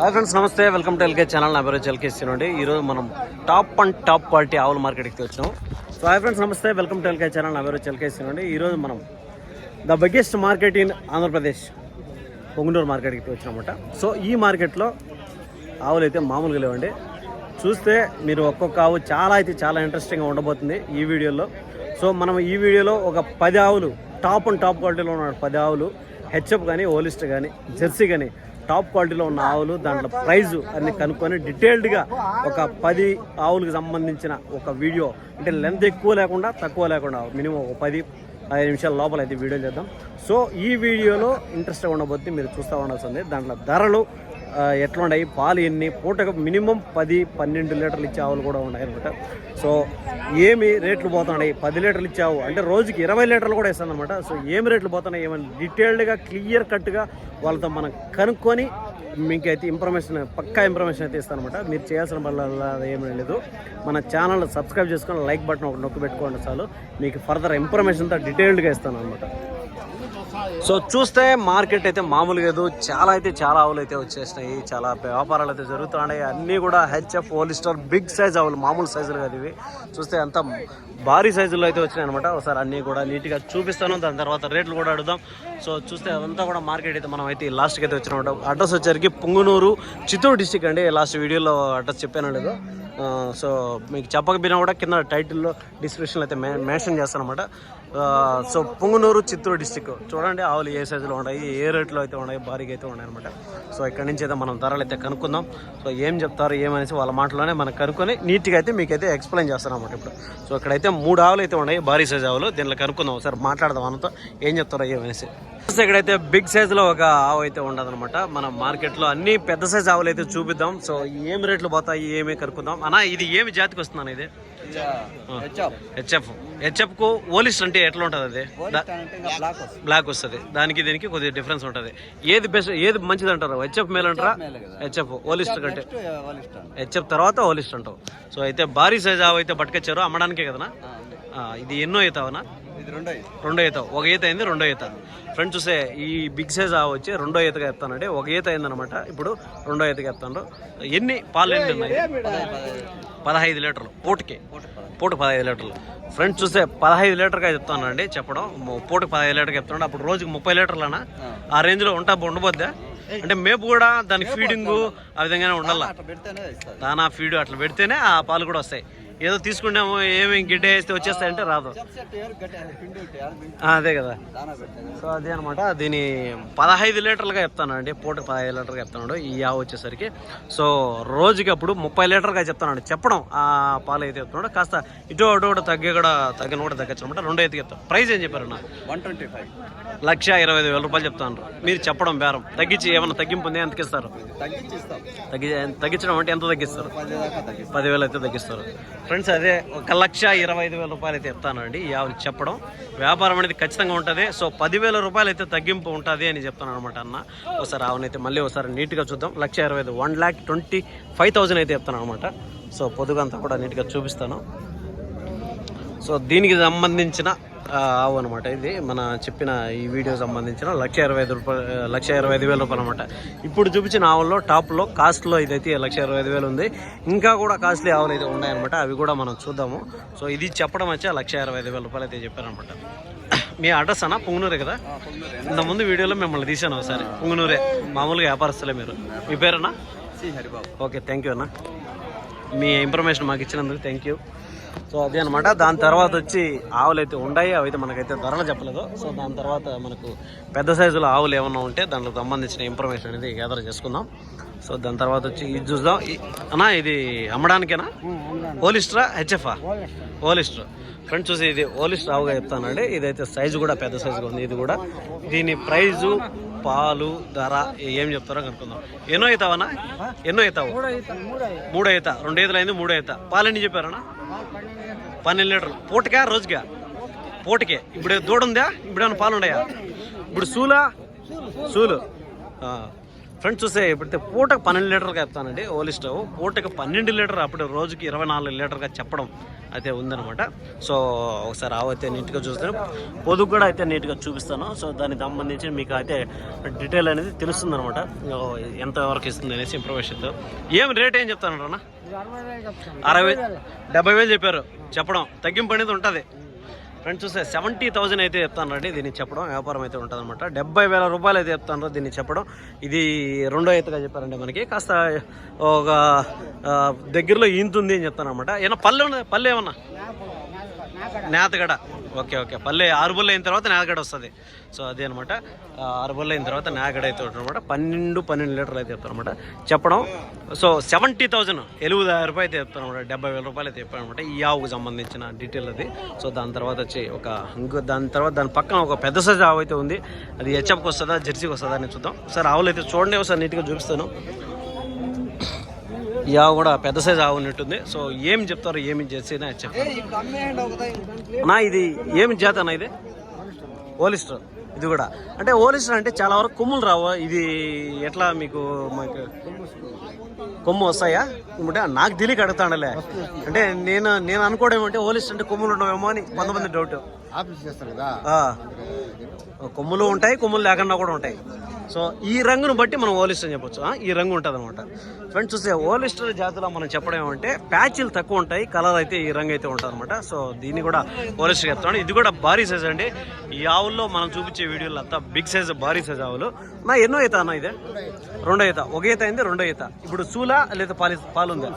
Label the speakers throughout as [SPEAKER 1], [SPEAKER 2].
[SPEAKER 1] Hi friends నమస్తే. Welcome to LK channel. నా పేరు ఎల్కే అండి ఈరోజు మనం టాప్ అండ్ టాప్ క్వాలిటీ ఆవుల మార్కెట్కి వచ్చాం సో హాయ్ ఫ్రెండ్స్ నమస్తే. Welcome to LK channel. నా పేరు ఎల్కే అండి ఈరోజు మనం the biggest market in Andhra Pradesh Punganur మార్కెట్కి వచ్చామన్నమాట సో ఈ మార్కెట్లో ఆవులు అయితే మామూలుగా లేవండి. చూస్తే మీరు ఒక్కొక్క ఆవు చాలా అయితే చాలా ఇంట్రెస్టింగ్గా ఉండబోతుంది ఈ వీడియోలో. సో మనం ఈ వీడియోలో ఒక పది ఆవులు టాప్ అండ్ టాప్ క్వాలిటీలో ఉన్న పది ఆవులు హెచ్ఎఫ్ కానీ ఓలిస్ట్ కానీ జెర్సీ కానీ టాప్ క్వాలిటీలో ఉన్న ఆవులు దాంట్లో ప్రైజ్ అన్ని కనుక్కొని డీటెయిల్డ్గా ఒక పది ఆవులకు సంబంధించిన ఒక వీడియో. అంటే లెంత్ ఎక్కువ లేకుండా తక్కువ లేకుండా మినిమం ఒక పది ఐదు నిమిషాల లోపల అయితే వీడియో చేద్దాం. సో ఈ వీడియోలో ఇంట్రెస్ట్ ఉండబోతుంది మీరు చూస్తూ ఉండాల్సింది. దాంట్లో ధరలు ఎట్లా ఉన్నాయి? పాలు ఎన్ని? పూటకు మినిమం పది పన్నెండు లీటర్లు ఇచ్చే ఆవులు కూడా ఉన్నాయి అనమాట. సో ఏమి రేట్లు పోతున్నాయి? పది లీటర్లు ఇచ్చావు అంటే రోజుకి ఇరవై లీటర్లు కూడా ఇస్తాను అనమాట సో ఏమి రేట్లు పోతున్నాయి? ఏమైనా డీటెయిల్డ్గా క్లియర్ కట్గా వాళ్ళతో మనం కనుక్కొని మీకైతే ఇన్ఫర్మేషన్ పక్కా ఇన్ఫర్మేషన్ అయితే ఇస్తాను అనమాట మీరు చేయాల్సిన వల్ల ఏమీ లేదు. మన ఛానల్ సబ్స్క్రైబ్ చేసుకొని లైక్ బటన్ ఒకటి నొక్కి పెట్టుకోండి చాలు. మీకు ఫర్దర్ ఇన్ఫర్మేషన్తో డీటెయిల్డ్గా ఇస్తాను అనమాట సో చూస్తే మార్కెట్ అయితే మామూలుగా ఏదో చాలా అయితే చాలా ఆవులు అయితే వచ్చేసినాయి. చాలా వ్యాపారాలు అయితే జరుగుతున్నాయి. అన్నీ కూడా హెచ్ఎఫ్ హోలిస్టర్ బిగ్ సైజ్ ఆవులు మామూలు సైజులు కాదు ఇవి. చూస్తే అంత భారీ సైజుల్లో అయితే వచ్చినాయి అనమాట ఒకసారి అన్నీ కూడా నీట్గా చూపిస్తాను. దాని తర్వాత రేట్లు కూడా అడుగుదాం. సో చూస్తే అదంతా కూడా మార్కెట్ అయితే మనం అయితే లాస్ట్కి అయితే వచ్చిన అడ్రస్ వచ్చరికి పుంగునూరు చిత్తూరు డిస్టిక్ అండి. లాస్ట్ వీడియోలో అడ్రస్ చెప్పాను లేదు. సో మీకు చెప్పకపోయినా కూడా కింద టైటిల్లో డిస్క్రిప్షన్లో అయితే మే మెన్షన్ చేస్తాను అనమాట సో పుంగునూరు చిత్తూరు డిస్టిక్. చూడండి ఆవులు ఏ సైజులో ఉన్నాయి ఏ రేట్లో అయితే ఉన్నాయి భారీగా అయితే ఉన్నాయి అనమాట సో ఇక్కడ నుంచి అయితే మనం ధరలు అయితే కనుక్కుందాం. సో ఏం చెప్తారు ఏమనేసి వాళ్ళ మాటలోనే మనం కనుక్కొని నీట్గా అయితే మీకైతే ఎక్స్ప్లెయిన్ చేస్తాను అనమాట ఇప్పుడు. సో ఇక్కడైతే మూడు ఆవులు అయితే ఉన్నాయి భారీ సైజ్ ఆవులు. దీనిలో కనుక్కుందాం ఒకసారి మాట్లాడదాం మనతో ఏం చెప్తారో ఏమనేసి సో ఇక్కడైతే బిగ్ సైజులో ఒక ఆవు అయితే ఉండదనమాట మన మార్కెట్లో అన్ని పెద్ద సైజ్ ఆవులు అయితే చూపిద్దాం. సో ఏం రేట్లు పోతాయి ఏమి కనుక్కుందాం. అన్నా ఇది ఏమి జాతికి వస్తున్నాను ఇది? హెచ్ఎఫ్. హెచ్ఎఫ్. కు ఓలిస్ట్ అంటే ఎట్లా ఉంటుంది అది? బ్లాక్ వస్తుంది. దానికి దీనికి కొద్దిగా డిఫరెన్స్ ఉంటుంది. ఏది బెస్ట్ ఏది మంచిది అంటారు? హెచ్ఎఫ్ మేల్ అంటారా? హెచ్ఎఫ్ ఓలిస్ట్ కంటే. హెచ్ఎఫ్ తర్వాత ఓలిస్ట్ అంటావు. సో అయితే భారీ సైజ్ అయితే పట్టుకొచ్చారు. అమ్మడానికే కదనా? ఇది ఎన్నో అవుతావనా
[SPEAKER 2] ఇది రెండో
[SPEAKER 1] రెండో ఈత. ఒక ఈత అయింది రెండో ఈత. ఫ్రెండ్స్ చూసే ఈ బిగ్ సైజ్ ఆవు వచ్చి రెండో ఈతగా ఎత్తానండి ఒక ఈత అయిందనమాట ఇప్పుడు రెండో ఈతగా ఎత్తాను ఎన్ని పాలు ఎన్ని ఉన్నాయి? పదహైదు. లీటర్లు. పూటకి. పూట పదహైదు. లీటర్లు. ఫ్రెండ్స్ చూస్తే పదహైదు లీటర్గా చెప్తానండి చెప్పడం. పూటకి పదహైదు లీటర్గా చెప్తున్నాడు అప్పుడు రోజుకి ముప్పై లీటర్లనా? ఆ. రేంజ్లో ఉంటా ఉండబోద్దా? అంటే మేపు కూడా దాని ఫీడింగు ఆ విధంగానే ఉండాలా? దానా ఫీడ్ అట్లా పెడితేనే ఆ పాలు కూడా వస్తాయి. ఏదో తీసుకున్నాము ఏమి గిడ్డ వేస్తే వచ్చేస్తాయంటే రాదు. అదే కదా. సో అదే అనమాట దీని పదహైదు లీటర్లుగా చెప్తానండి పూటకి పదహైదు లీటర్గా చెప్తాను. ఈ ఆవు వచ్చేసరికి. సో రోజుకి అప్పుడు ముప్పై లీటర్గా చెప్తానండి. చెప్పడం ఆ పాలు అయితే చెప్తున్నాడు. కాస్త ఇటు అటు కూడా తగ్గి కూడా తగ్గిన కూడా తగ్గచ్చు అనమాట రెండో అయితే చెప్తాను. ప్రైస్ ఏం చెప్పారు నా
[SPEAKER 2] వన్ ట్వంటీ ఫైవ్
[SPEAKER 1] లక్ష ఇరవై ఐదు వేల రూపాయలు చెప్తాను. మీరు చెప్పడం బేరం. తగ్గించి ఏమన్నా తగ్గింపు ఉంది? ఎంత ఇస్తారు?
[SPEAKER 2] తగ్గించి ఇస్తాం.
[SPEAKER 1] తగ్గి తగ్గించడం అంటే ఎంత తగ్గిస్తారు? పదివేలు అయితే తగ్గిస్తారు. ఫ్రెండ్స్ అదే ఒక లక్ష ఇరవై ఐదు వేల రూపాయలు అయితే చెప్తానండి ఈ చెప్పడం. వ్యాపారం అనేది ఖచ్చితంగా ఉంటుంది. సో పదివేల రూపాయలు అయితే తగ్గింపు ఉంటుంది అని చెప్తాను అనమాట అన్న. ఒకసారి ఆవునైతే మళ్ళీ ఒకసారి నీట్గా చూద్దాం. లక్ష ఇరవై ఐదు one lakh twenty five thousand అయితే చెప్తాను అనమాట. సో పొదుగంతా కూడా నీట్గా చూపిస్తాను. సో దీనికి సంబంధించిన ఆవు అనమాట ఇది మన చెప్పిన ఈ వీడియో సంబంధించిన లక్ష ఇరవై ఐదు రూపాయలు లక్ష ఇరవై ఐదు వేల రూపాయలు అనమాట ఇప్పుడు చూపించిన ఆవుల్లో టాప్లో కాస్ట్లో ఇదైతే లక్ష ఇరవై ఐదు వేలు ఉంది. ఇంకా కూడా కాస్ట్లీ ఆవులు అయితే ఉన్నాయన్నమాట. అవి కూడా మనం చూద్దాము. సో ఇది చెప్పడం వచ్చా లక్ష ఇరవై ఐదు వేల రూపాయలు అయితే చెప్పారనమాట మీ అడ్రస్ అన్న? పుంగనూరే కదా? ఇంతకుముందు వీడియోలో మిమ్మల్ని తీశాను ఒకసారి. పుంగనూరే. మామూలుగా వ్యాపారస్తులే మీరు. మీ పేరన్నా? ఓకే థ్యాంక్ యూ అన్న. మీ ఇన్ఫర్మేషన్ మాకు ఇచ్చినందుకు థ్యాంక్ యూ సో అదే అనమాట దాని తర్వాత వచ్చి ఆవులు అయితే ఉన్నాయి అవి అయితే మనకైతే ధరలు చెప్పలేదు. సో దాని తర్వాత మనకు పెద్ద సైజులో ఆవులు ఏమన్నా ఉంటే దానికి సంబంధించిన ఇన్ఫర్మేషన్ అనేది గ్యాదర్ చేసుకుందాం. సో దాని తర్వాత వచ్చి ఇది చూద్దాం. అన్నా ఇది అమ్మడానికేనా? ఓలిస్ట్రా? హెచ్ఎఫ్ఆ ఓలిస్టర్. ఫ్రెండ్స్ చూసి ఇది ఓలిస్టర్ ఆవుగా చెప్తానండి. ఇదైతే సైజు కూడా పెద్ద సైజుగా ఉంది. ఇది కూడా దీని ప్రైజు పాలు ధర ఏం చెప్తారో కనుక్కుందాం. ఎన్నో అవుతావనా ఎన్నో అవుతావు మూడు అవుతా రెండు ఐదులు అయింది మూడు అవుతా పాలు ఎన్ని చెప్పారనా పన్నెండు లీటర్లు. పూటకా రోజుగా పూటకే. ఇప్పుడు దూడ ఉందా? ఇప్పుడు ఏమైనా పాలు ఉన్నాయా? ఇప్పుడు సూలా? సూలు. ఫ్రెండ్స్ చూస్తే ఇప్పుడైతే పూటకు పన్నెండు లీటర్గా చెప్తానండి ఓలీ స్టవ్. పూటకు పన్నెండు లీటర్ అప్పుడు రోజుకి ఇరవై నాలుగు లీటర్గా చెప్పడం అయితే ఉందన్నమాట. సో ఒకసారి ఆవు అయితే నీట్గా చూస్తాను. పొదుగు కూడా అయితే నీట్గా చూపిస్తాను. సో దానికి సంబంధించి మీకు అయితే డీటెయిల్ అనేది తెలుస్తుంది అనమాట ఎంత వరకు ఇస్తుంది అనేసి ఇన్ఫర్మేషన్ ఏం రేట్ ఏం చెప్తాను అన్న? అరవై డెబ్బై వేలు చెప్పారు. చెప్పడం తగ్గింపు అనేది ఉంటుంది. ఫ్రెండ్స్ చూస్తే సెవెంటీ థౌసండ్ అయితే చెప్తాను రండి దీన్ని చెప్పడం వ్యాపారం అయితే ఉంటుంది అనమాట డెబ్బై వేల రూపాయలు అయితే చెప్తాను దీన్ని చెప్పడం. ఇది రెండో ఎత్తుగా చెప్పారండి మనకి. కాస్త ఒక దగ్గరలో ఈంతుంది అని చెప్తాను అనమాట ఏమన్నా పల్లె ఉన్నది పల్లె ఏమన్నా? నేతగడ. Okay okay. పల్లె ఆరు బుల్ల అయిన తర్వాత నాగడ వస్తుంది. సో అదే అనమాట ఆరు బుల్ల అయిన తర్వాత నాగడ అయితే ఉంటుంది అనమాట పన్నెండు పన్నెండు లీటర్లు అయితే చెప్తాను అనమాట చెప్పడం సో సెవెంటీ థౌజండ్ ఎనిమిది రూపాయలు అయితే చెప్తాను అనమాట డెబ్బై వేల రూపాయలు అయితే చెప్పాను అనమాట ఈ ఆవుకు సంబంధించిన డీటెయిల్ అది. సో దాని తర్వాత వచ్చి ఒక ఇంకో దాని తర్వాత దాని పక్కన ఒక పెద్ద సైజు ఆవు అయితే ఉంది. అది హెచ్ఎఫ్కి వస్తుందా జెర్సీకి వస్తుందా అని చూద్దాం. సార్ ఆవులు అయితే చూడండి ఒకసారి నీట్గా చూపిస్తాను. ఈ ఆవు కూడా పెద్ద సైజు ఆవు ఉన్నట్టుంది. సో ఏం చెప్తారు ఏమి జెర్సీ చెప్పండి. నా ఇది ఏమి జాత అన్న ఇది? ఓలిస్టర్. ఇది కూడా. అంటే ఓలిస్టర్ అంటే చాలా వరకు కొమ్ములు రావు. ఇది ఎట్లా మీకు మాకు కొమ్ము వస్తాయా? అంటే నాకు తెలియక అడుగుతాడలే. అంటే నేను నేను అనుకోవడం ఏమంటే ఓలిస్టర్ అంటే కొమ్ములు ఉండవేమో అని కొంతమంది డౌట్
[SPEAKER 3] ఆఫీస్ చేస్తారు కదా.
[SPEAKER 1] కొమ్ములు ఉంటాయి కొమ్ములు లేకుండా కూడా ఉంటాయి. సో ఈ రంగును బట్టి మనం ఓలిస్టర్ అని చెప్పొచ్చు. ఆ, ఈ రంగు ఉంటుంది అనమాట ఫ్రెండ్స్ చూస్తే ఓలిస్టర్ జాతిలో మనం చెప్పడం ఏమంటే ప్యాచ్లు తక్కువ ఉంటాయి కలర్ అయితే ఈ రంగు అయితే ఉంటుంది అనమాట సో దీన్ని కూడా ఓలిస్టర్ చెప్తాను. ఇది కూడా భారీ సైజ్ అండి. ఈ ఆవుల్లో మనం చూపించే వీడియోలో అంతా బిగ్ సైజ్ భారీ సైజ్ ఆవులు. నా ఎన్నో ఈత అన్న ఇదే? రెండో ఈత. ఒక ఈత అయింది రెండో ఈత. ఇప్పుడు సూలా లేదా పాలి పాలు ఉందా?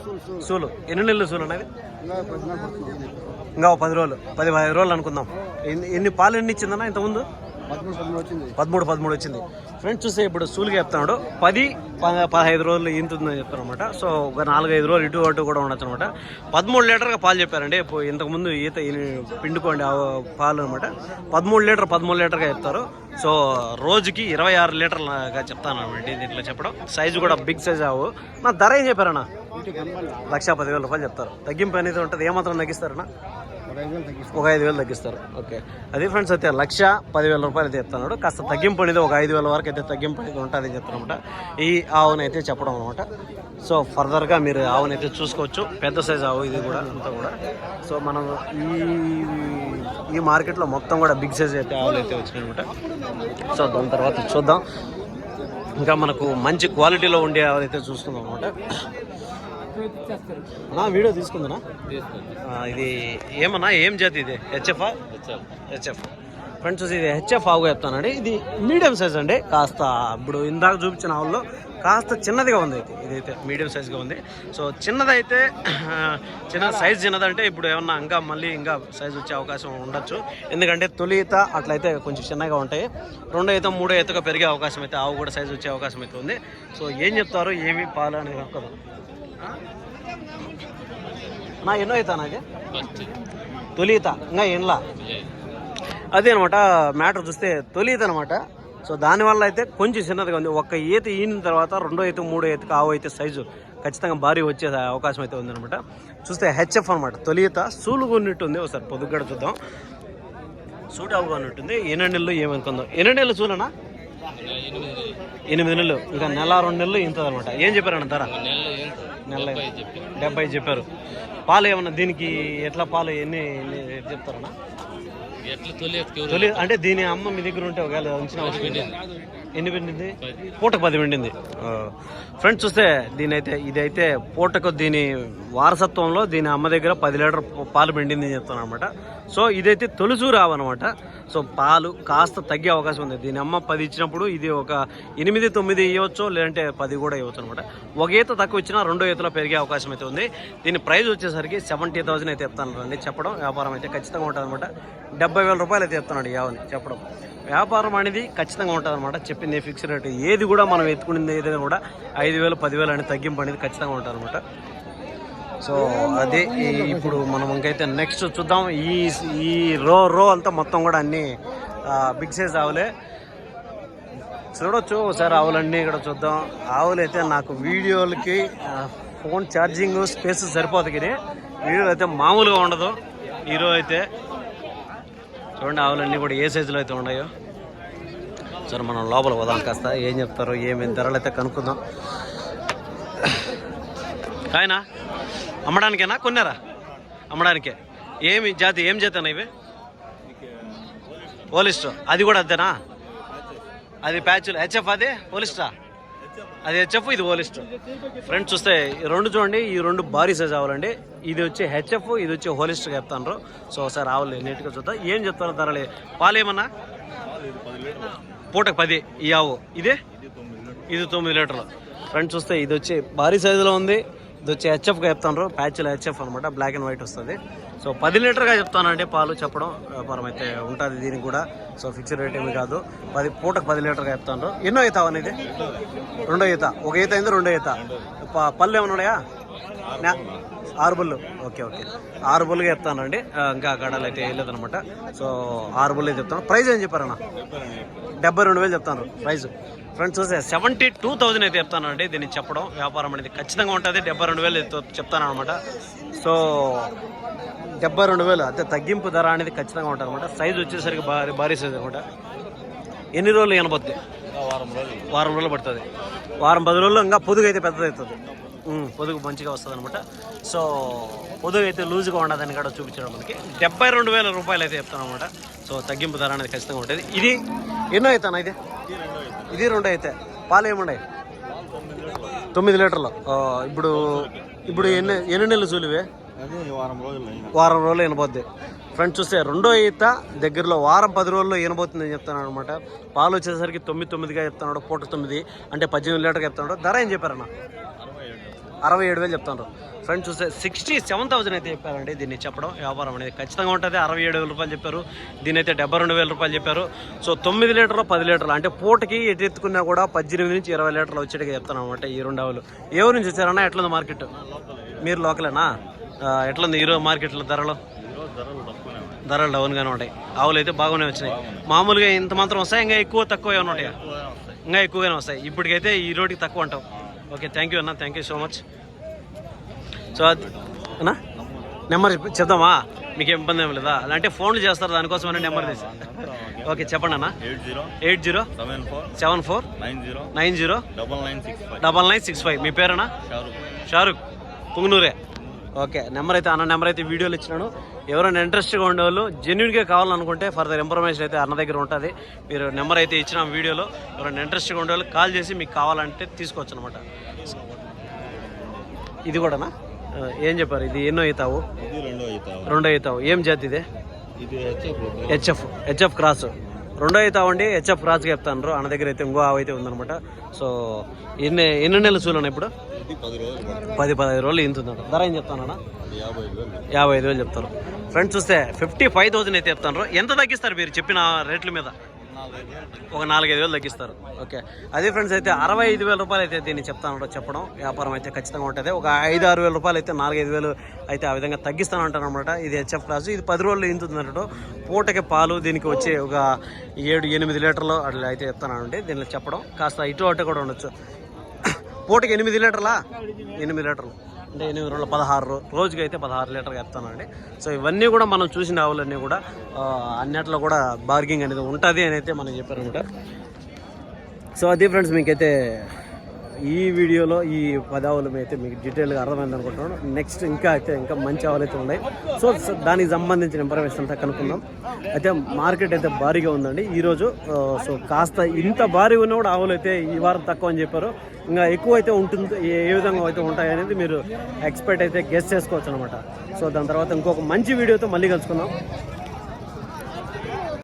[SPEAKER 1] సూలు. ఎన్ని నెలలు సూలు అన్నది?
[SPEAKER 3] ఇంకా
[SPEAKER 1] ఇంకా పది రోజులు పది పది రోజులు అనుకుందాం. ఎన్ని ఎన్ని పాలు ఎన్ని ఇచ్చిందన్నా ఇంతకుముందు? పదమూడు పదమూడు వచ్చింది. ఫ్రెండ్స్ చూస్తే ఇప్పుడు సూలుగా చెప్తున్నాడు. పది పదహైదు రోజులు ఇంతుందని చెప్తారు అనమాట సో ఒక నాలుగైదు రోజులు ఇటు అటు కూడా ఉండొచ్చు అనమాట పదమూడు లీటర్గా పాలు చెప్పారండి. ఇంతకుముందు ఈత పిండుకోండి పాలు అనమాట పదమూడు లీటర్ పదమూడు లీటర్గా చెప్తారు. సో రోజుకి ఇరవై ఆరు లీటర్లుగా చెప్తానండి దీంట్లో చెప్పడం. సైజు కూడా బిగ్ సైజ్ అవు నా ధర ఏం చెప్పారన్నా? లక్ష పదివేల రూపాయలు చెప్తారు. తగ్గింపు అనేది ఉంటుంది. ఏమాత్రం తగ్గిస్తారన్నా?
[SPEAKER 3] ఒక ఐదు వేలు
[SPEAKER 1] తగ్గిస్తారు. ఓకే. అది ఫ్రెండ్స్ అయితే లక్ష పదివేల రూపాయలు అయితే చెప్తున్నాడు కాస్త తగ్గింపు అనేది ఒక ఐదు వేల వరకు అయితే తగ్గింపు అనేది ఉంటుంది అని చెప్తానమాట ఈ ఆవును అయితే చెప్పడం అనమాట సో ఫర్దర్గా మీరు ఆవును అయితే చూసుకోవచ్చు. పెద్ద సైజ్ ఆవు ఇది కూడా అంతా కూడా. సో మనం ఈ ఈ మార్కెట్లో మొత్తం కూడా బిగ్ సైజ్ అయితే ఆవులు అయితే వచ్చినాయనమాట సో దాని తర్వాత చూద్దాం. ఇంకా మనకు మంచి క్వాలిటీలో ఉండే ఆవులు అయితే చూసుకుందాం అనమాట నా వీడియో తీసుకుందనా? ఆ, ఇది ఏమన్నా ఏం జాతి ఇది? హెచ్ఎఫ్ హెచ్ఎఫ్ ఫ్రెండ్స్ ఇది హెచ్ఎఫ్ ఆవు చెప్తానండి. ఇది మీడియం సైజ్ అండి. కాస్త ఇప్పుడు ఇందాక చూపించిన ఆవుల్లో కాస్త చిన్నదిగా ఉంది అయితే ఇదైతే మీడియం సైజ్గా ఉంది. సో చిన్నదైతే చిన్న సైజ్ చిన్నదంటే ఇప్పుడు ఏమన్నా ఇంకా మళ్ళీ ఇంకా సైజ్ వచ్చే అవకాశం ఉండొచ్చు. ఎందుకంటే తొలి ఈత అట్లయితే కొంచెం చిన్నగా ఉంటాయి. రెండో ఈత మూడో ఈతగా పెరిగే అవకాశం అయితే ఆవు కూడా సైజ్ వచ్చే అవకాశం అయితే ఉంది. సో ఏం చెప్తారు? ఏమి పాలు అనేది కదా నా ఎన్నో అవుతా నాది తొలిత. ఇంకా ఎన్లా? అదే అనమాట మ్యాటర్ చూస్తే తొలిత అనమాట సో దానివల్ల అయితే కొంచెం చిన్నదిగా ఉంది. ఒక్క ఈత ఈనిన తర్వాత రెండో ఈత మూడో ఈతకు ఆవు అయితే సైజు ఖచ్చితంగా భారీ వచ్చే అవకాశం అయితే ఉందన్నమాట. చూస్తే హెచ్ఎఫ్ అనమాట తొలిత. సూలుగా ఉన్నట్టుంది ఒకసారి పొద్దుగడ చూద్దాం. సూట్ ఆవుగా ఉన్నట్టుంది ఎన్ని నెలలు ఏమనుకుందాం ఎన్ని నెలలు చూడనా ఎనిమిది. నెలలు. ఇంకా నెల రెండు నెలలు ఇంతది అనమాట ఏం చెప్పారన్న ధర? నెల డెబ్బై చెప్పారు. పాలు ఏమన్నా దీనికి ఎట్లా పాలు ఎన్ని చెప్తారన్నా?
[SPEAKER 2] తొలి
[SPEAKER 1] అంటే దీని అమ్మ మీ దగ్గర ఉంటే ఒకవేళ ఉంచిన ఎన్ని పిండింది పూటకు పది పిండింది ఫ్రెండ్స్ చూస్తే దీని అయితే ఇదైతే పూటకు దీని వారసత్వంలో దీని అమ్మ దగ్గర పది లీటర్ పాలు పిండింది అని చెప్తాను అనమాట సో ఇదైతే తొలుచు రావన్నమాట సో పాలు కాస్త తగ్గే అవకాశం ఉంది. దీని అమ్మ పది ఇచ్చినప్పుడు ఇది ఒక ఎనిమిది తొమ్మిది ఇవ్వచ్చు లేదంటే పది కూడా ఇవ్వచ్చు అనమాట ఒక ఈత తక్కువ ఇచ్చినా రెండో ఈతలో పెరిగే అవకాశం అయితే ఉంది. దీని ప్రైస్ వచ్చేసరికి సెవెంటీ థౌసండ్ అయితే చెప్తాను రండి. చెప్పడం వ్యాపారం అయితే ఖచ్చితంగా ఉంటుంది అనమాట డెబ్బై వేల రూపాయలు అయితే చెప్తున్నాడు యావని చెప్పడం. వ్యాపారం అనేది ఖచ్చితంగా ఉంటుంది అనమాట చెప్పింది ఫిక్స్ రేట్. ఏది కూడా మనం ఎత్తుకునేది ఏదైనా కూడా ఐదు వేలు పదివేలు అనేది తగ్గింపు అనేది ఖచ్చితంగా ఉంటుంది అనమాట సో అదే ఇప్పుడు మనం ఇంకైతే నెక్స్ట్ చూద్దాం. ఈ ఈ రో రో అంతా మొత్తం కూడా అన్ని బిగ్ సైజ్ ఆవులే. చూడొచ్చు ఒకసారి ఆవులన్నీ ఇక్కడ చూద్దాం. ఆవులు అయితే నాకు వీడియోలకి ఫోన్ ఛార్జింగ్ స్పేస్ సరిపోతుంది కానీ వీడియోలు అయితే మామూలుగా ఉండదు. ఈరోజు అయితే చూడండి ఆవులన్నీ కూడా ఏ సైజులో అయితే ఉన్నాయో? సరే మనం లోపల పోదాం కాస్త. ఏం చెప్తారో ఏమేమి ధరలు అయితే కనుక్కుందాం. కాయనా అమ్మడానికేనా? కొన్నారా? అమ్మడానికే. ఏమి జాతి ఏం జాతి ఇవి? పోలిస్టర్. అది కూడా అంతేనా అది ప్యాచులు. హెచ్ఎఫ్ అది? పోలిస్టరా? అది హెచ్ఎఫ్ ఇది పోలిస్టర్ ఫ్రెండ్స్ చూస్తే ఈ రెండు చూడండి ఈ రెండు భారీ సైజ్ ఆవాలండి. ఇది వచ్చి హెచ్ఎఫ్ ఇది వచ్చి హోలిస్ట్ చెప్తాను సో ఒకసారి ఆవులు నీట్గా చూద్దాం. ఏం చెప్తారు ధరలే? పాలేమన్నా పూటకు పది ఈ ఆవు. ఇదే? ఇది తొమ్మిది లీటర్లు. ఫ్రెండ్స్ చూస్తే ఇది వచ్చి భారీ సైజులో ఉంది. ఇది వచ్చి హెచ్ఎఫ్గా చెప్తాను ప్యాచ్లో హెచ్ఎఫ్ అనమాట బ్లాక్ అండ్ వైట్ వస్తుంది. సో పది లీటర్గా చెప్తానండి పాలు చెప్పడం వ్యాపారం అయితే ఉంటుంది దీనికి కూడా. సో ఫిక్స్డ్ రేట్ ఏమి కాదు. పది పూటకు పది లీటర్గా చెప్తాను. ఎన్నో ఈత అనేది రెండో ఈత. ఒక ఈత అయింది రెండో ఈత. ప- పళ్ళు ఏమైనా ఉన్నాయా? ఆరు బుల్లు. Okay okay. ఆరు బుల్లుగా చెప్తానండి. ఇంకా గడాలు అయితే వేయలేదనమాట సో ఆరు బుల్లే చెప్తాను. ప్రైజ్ ఏం చెప్పారన్నా? డెబ్బై రెండు వేలు చెప్తాను. ప్రైజ్. ఫ్రెండ్స్ చూస్తే సెవెంటీ టూ థౌజండ్ అయితే చెప్తానండి దీన్ని చెప్పడం. వ్యాపారం అనేది ఖచ్చితంగా ఉంటుంది. డెబ్బై రెండు వేలు చెప్తాను అనమాట సో డెబ్బై రెండు వేలు. అంటే తగ్గింపు ధర అనేది ఖచ్చితంగా ఉంటుంది అనమాట సైజ్ వచ్చేసరికి భారీ భారీ సైజ్ అనమాట ఎన్ని రోజులు కనబద్ది
[SPEAKER 2] వారం రోజులు
[SPEAKER 1] వారం రోజులు పడుతుంది. వారం పది రోజుల్లో ఇంకా పొదుగు అయితే పెద్దదవుతుంది పొదుగు మంచిగా వస్తుంది అనమాట సో పొదుగు అయితే లూజ్గా ఉండదని కూడా చూపించడం మనకి. డెబ్బై రెండు వేల రూపాయలు అయితే చెప్తాను అనమాట సో తగ్గింపు ధర అనేది ఖచ్చితంగా ఉంటుంది. ఇది ఎన్నో అవుతాను ఇది? ఇది రెండు అయితే. పాలు ఏముండయి తొమ్మిది లీటర్లు. ఇప్పుడు ఇప్పుడు ఎన్ని ఎన్ని నెలలు చూలివే
[SPEAKER 2] వారం రోజులు
[SPEAKER 1] వారం రోజులు వినబోద్ది ఫ్రెండ్స్ చూస్తే రెండో ఈత దగ్గరలో వారం పది రోజుల్లో వినబోతుందని చెప్తున్నాడు అనమాట. పాలు వచ్చేసరికి తొమ్మిది తొమ్మిదిగా చెప్తున్నాడు పూట తొమ్మిది అంటే పద్దెనిమిది లీటర్గా చెప్తున్నాడు. ధర ఏం చెప్పారన్న?
[SPEAKER 2] అరవై ఏడు
[SPEAKER 1] అరవై ఏడు వేలు చెప్తాను ఫ్రెండ్స్ చూస్తే సిక్స్టీ సెవెన్ థౌసండ్ అయితే చెప్పారండి దీన్ని చెప్పడం. వ్యాపారం అనేది ఖచ్చితంగా ఉంటుంది. అరవై ఏడు వేల రూపాయలు చెప్పారు. దీని అయితే డెబ్బై రెండు వేల రూపాయలు చెప్పారు. సో తొమ్మిది లీటర్లు పది లీటర్లు. అంటే పూటకి ఎటు ఎత్తుకున్నా కూడా పద్దెనిమిది నుంచి ఇరవై లీటర్లు వచ్చేట్టుగా చెప్తాను అనమాట ఈ రెండు ఆవులు. ఏ ఊరు నుంచి వచ్చారన్నా? ఎట్లుంది మార్కెట్ మీరు లోకలేనా ఎట్లుంది ఈరోజు మార్కెట్లో ధరలు?
[SPEAKER 2] ధరలు
[SPEAKER 1] డౌన్గానే ఉంటాయి. ఆవులు అయితే బాగానే వచ్చినాయి. మామూలుగా ఇంత మాత్రం వస్తాయి? ఇంకా ఎక్కువ తక్కువ ఏమైనా ఉంటాయా? ఇంకా ఎక్కువగానే వస్తాయి. ఇప్పటికైతే ఈ రోడ్డుకి తక్కువ అంటావు. ఓకే థ్యాంక్ యూ అన్న. Thank you so much so అన్నా? నెంబర్ చెప్దామా? మీకు ఏం ఇబ్బంది ఏం లేదా? అంటే ఫోన్లు చేస్తారు దానికోసమని నెంబర్ తీసి. ఓకే. చెప్పండి అన్న.
[SPEAKER 2] Eight zero seven four nine zero double nine six five.
[SPEAKER 1] మీ పేరేనా
[SPEAKER 2] షారూక్
[SPEAKER 1] షారుఖ్. పుంగనూరే ఓకే నెంబర్ అయితే అన్న నెంబర్ అయితే వీడియోలు ఇచ్చినాను. ఎవరైనా ఇంట్రెస్ట్గా ఉండేవాళ్ళు జెన్యున్గా కావాలనుకుంటే ఫర్దర్ ఇన్ఫర్మేషన్ అయితే అన్న దగ్గర ఉంటుంది. మీరు నెంబర్ అయితే ఇచ్చిన వీడియోలో. ఎవరైనా ఇంట్రెస్ట్గా ఉండేవాళ్ళు కాల్ చేసి మీకు కావాలంటే తీసుకోవచ్చు అనమాట ఇది కూడానా? ఏం చెప్పారు? ఇది ఎన్నో అవుతావు
[SPEAKER 2] రెండో అవుతావు
[SPEAKER 1] ఏం జాతి ఇదే?
[SPEAKER 2] హెచ్ఎఫ్
[SPEAKER 1] హెచ్ఎఫ్ క్రాస్ రెండో అవుతావు అండి హెచ్ఎఫ్ క్రాస్గా చెప్తాను అన్న దగ్గర అయితే ఇంకో ఆవు అయితే ఉందన్నమాట. సో ఎన్ని ఎన్ని నెలలు చూడను ఇప్పుడు?
[SPEAKER 2] పది
[SPEAKER 1] పదహైదు రోజులు ఇంతుందంట ధర ఏం చెప్తానన్నా?
[SPEAKER 2] ఇది యాభై ఐదు వేలు.
[SPEAKER 1] చెప్తారు. ఫ్రెండ్స్ చూస్తే ఫిఫ్టీ ఫైవ్ థౌసండ్ అయితే చెప్తారు ఎంత తగ్గిస్తారు మీరు చెప్పిన రేట్ల మీద? ఒక నాలుగైదు వేలు తగ్గిస్తారు. ఓకే. అదే ఫ్రెండ్స్ అయితే అరవై ఐదు వేల రూపాయలు అయితే దీన్ని చెప్తాను చెప్పడం. వ్యాపారం అయితే ఖచ్చితంగా ఉంటుంది. ఒక ఐదు ఆరు వేల రూపాయలు అయితే నాలుగైదు వేలు అయితే ఆ విధంగా తగ్గిస్తాను అంటాను అనమాట ఇది హెచ్ఎఫ్ క్లాస్. ఇది పది రోజులు ఇంతుంది అన్నట్టు పూటకి పాలు దీనికి వచ్చే ఒక ఏడు ఎనిమిది లీటర్లు అట్లా అయితే చెప్తానండి. దీనిలో చెప్పడం. కాస్త ఇటు అటు కూడా ఉండొచ్చు. పూటకి ఎనిమిది లీటర్లా? ఎనిమిది లీటర్లు. అంటే ఎనిమిది రోజులు పదహారు రోజుకి అయితే పదహారు లీటర్గా చెప్తానండి సో ఇవన్నీ కూడా మనం చూసిన ఆవులన్నీ కూడా అన్నిట్లో కూడా బార్గింగ్ అనేది ఉంటుంది అని అయితే మనం చెప్పారనమాట సో అది ఫ్రెండ్స్ మీకైతే ఈ వీడియోలో ఈ పది అయితే మీకు డీటెయిల్గా అర్థమైంది అనుకుంటున్నాను. నెక్స్ట్ ఇంకా అయితే ఇంకా మంచి ఆవులు అయితే ఉన్నాయి. సో దానికి సంబంధించిన ఇన్ఫర్మేషన్ అంతా కనుక్కుందాం. అయితే మార్కెట్ అయితే భారీగా ఉందండి. ఈరోజు సో కాస్త ఇంత భారీగా ఉన్న కూడా ఆవులు అయితే ఈ వారం తక్కువ అని చెప్పారు. ఇంకా ఎక్కువ అయితే ఉంటుంది ఏ ఏ విధంగా అయితే ఉంటాయి అనేది మీరు ఎక్స్పెక్ట్ అయితే గెస్ట్ చేసుకోవచ్చు అనమాట. సో దాని తర్వాత ఇంకొక మంచి వీడియోతో మళ్ళీ కలుసుకుందాం.